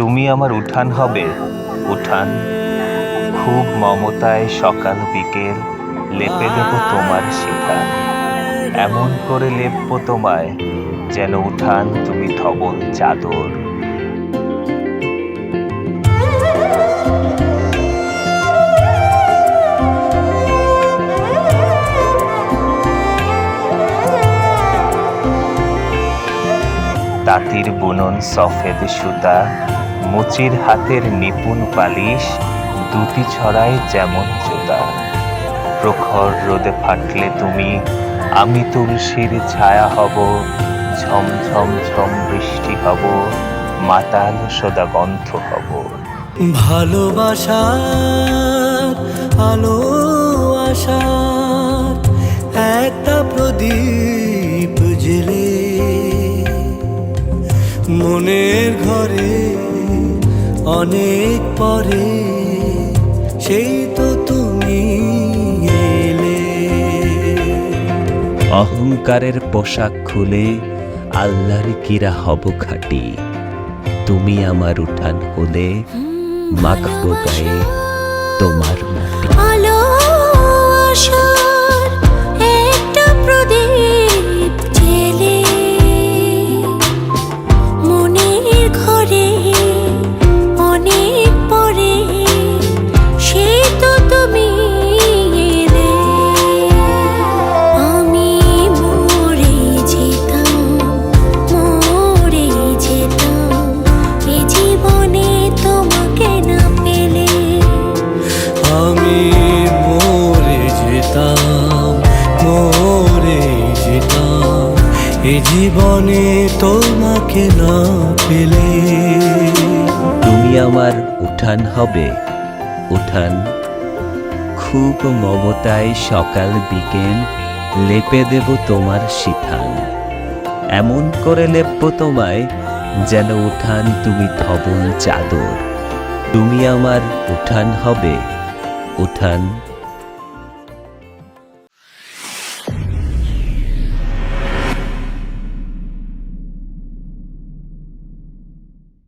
তুমি আমার উঠান হবে। উঠান, খুব মমতায় সকাল বিকেল লেপে দেব তোমার শিখান এমন করে লেপব তোমায়, যেন উঠান তুমি ধবল চাদর। তাঁতির বুনন সফেদ সুতা মুচির হাতের নিপুণ পালিশ, দুটি ছড়ায় যেমন জুতা। প্রখর রোদে ফাটলে তুমি, আমি তুলসীর ছায়া হব, ঝম ঝম বৃষ্টি হব, মাতাল সদা গন্ধ হব। ভালোবাসার আলো, আশার একটা প্রদীপ জেলে মনের ঘরে অনেক পরে সেই তো তুমি এলে। অহংকারের পোশাক খুলে আল্লাহর কিরা হব খাটি। তুমি আমার উঠান হলে মাখবো গায়ে তোমার মাটি জীবনে তোমাকে না পেলে। তুমি আমার উঠান হবে। উঠান। খুব মমতায় সকাল বিকেল লেপে দেব তোমার শিথান এমন করে লেপব তোমায় যেন উঠান তুমি ধবল চাদর। তুমি আমার উঠান হবে। উঠান।